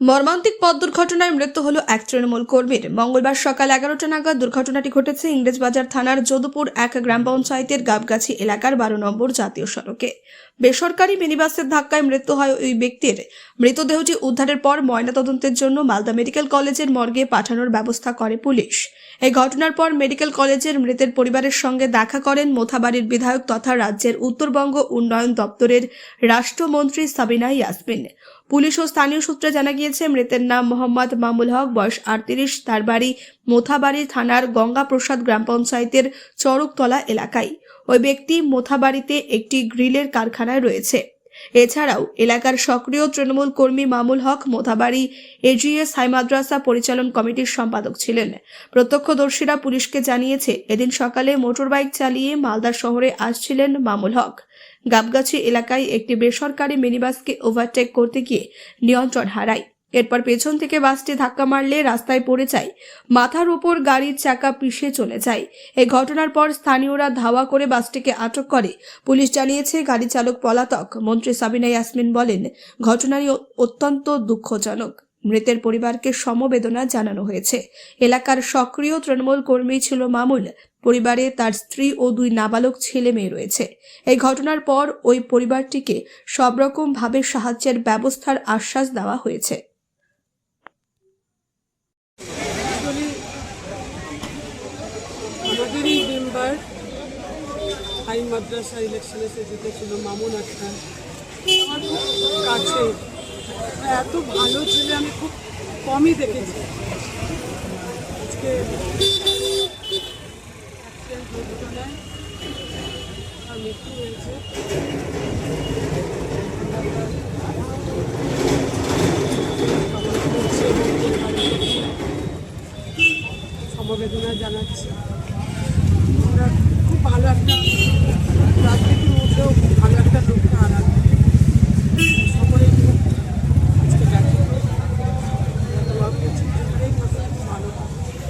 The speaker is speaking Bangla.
মর্মান্তিক পথ দুর্ঘটনায় মৃত্যু হল এক তৃণমূল কর্মীর। মঙ্গলবার সকাল এগারোটা নাগাদ দুর্ঘটনাটি ঘটেছে ইংরেজবাজার থানার যদুপুর এক গ্রাম পঞ্চায়েতের গাবগাছি এলাকার বারো নম্বর জাতীয় সড়কে। বেসরকারি মিনিবাসের ধাক্কায় মৃত্যু হয় ওই ব্যক্তির। মৃতদেহটি উদ্ধারের পর ময়নাতদন্তের জন্য মালদা মেডিকেল কলেজের মর্গে পাঠানোর ব্যবস্থা করে পুলিশ। এই ঘটনার পর মেডিকেল কলেজের মৃতের পরিবারের সঙ্গে দেখা করেন মোথাবাড়ির বিধায়ক তথা রাজ্যের উত্তরবঙ্গ উন্নয়ন দপ্তরের রাষ্ট্রমন্ত্রী সাবিনা ইয়াসমিন। পুলিশ ও স্থানীয় সূত্রে জানা গিয়েছে, মৃতের নাম মোহাম্মদ মামুল হক, বয়স আটত্রিশ, তার বাড়ি মোথাবাড়ি থানার গঙ্গাপ্রসাদ গ্রাম পঞ্চায়েতের চরকতলা এলাকায়। ওই ব্যক্তি মোথাবাড়িতে একটি গ্রিলের কারখানায় রয়েছে। এছাড়াও এলাকার সক্রিয় তৃণমূল কর্মী মামুল হক মোধাবাড়ি এজিএস হাই মাদ্রাসা পরিচালন কমিটির সম্পাদক ছিলেন। প্রত্যক্ষদর্শীরা পুলিশকে জানিয়েছে, এদিন সকালে মোটরবাইক চালিয়ে মালদা শহরে আসছিলেন মামুল হক। গাবগাছি এলাকায় একটি বেসরকারি মিনিবাসকে ওভারটেক করতে গিয়ে নিয়ন্ত্রণ হারায়। এরপর পেছন থেকে বাসটি ধাক্কা মারলে রাস্তায় পড়ে যায়। মাথার উপর গাড়ির চাকা পিষে চলে যায়। এই ঘটনার পর স্থানীয়রা ধাওয়া করে বাসটিকে আটক করে। পুলিশ জানিয়েছে, গাড়ি চালক পলাতক। মন্ত্রী সাবিনা ইয়াসমিন বলেন, ঘটনাটি অত্যন্ত দুঃখজনক। মৃতের পরিবারকে সমবেদনা জানানো হয়েছে। এলাকার সক্রিয় তৃণমূল কর্মী ছিল মামুল পরিবারে তার স্ত্রী ও দুই নাবালক ছেলে মেয়ে রয়েছে। এই ঘটনার পর ওই পরিবারটিকে সব রকম ভাবে সাহায্যের ব্যবস্থার আশ্বাস দেওয়া হয়েছে। মেম্বার হাই মাদ্রাসা ইলেকশনে সে জিতেছিল মামুন আক্তার। আমার খুব কাছে। এত ভালো ছেলে আমি খুব কমই দেখেছি। আজকে দুর্ঘটনায় মৃত্যু হয়েছে কামনা করছি এবং পরিবারকে সমবেদনা জানাচ্ছি আমরা খুব ভালো একটা রাজনীতির মধ্যেও খুব ভালো একটা লোককে হারান সকলেই খুব আজকে ব্যথিত দোয়া করছি এটাই খুব ভালো এই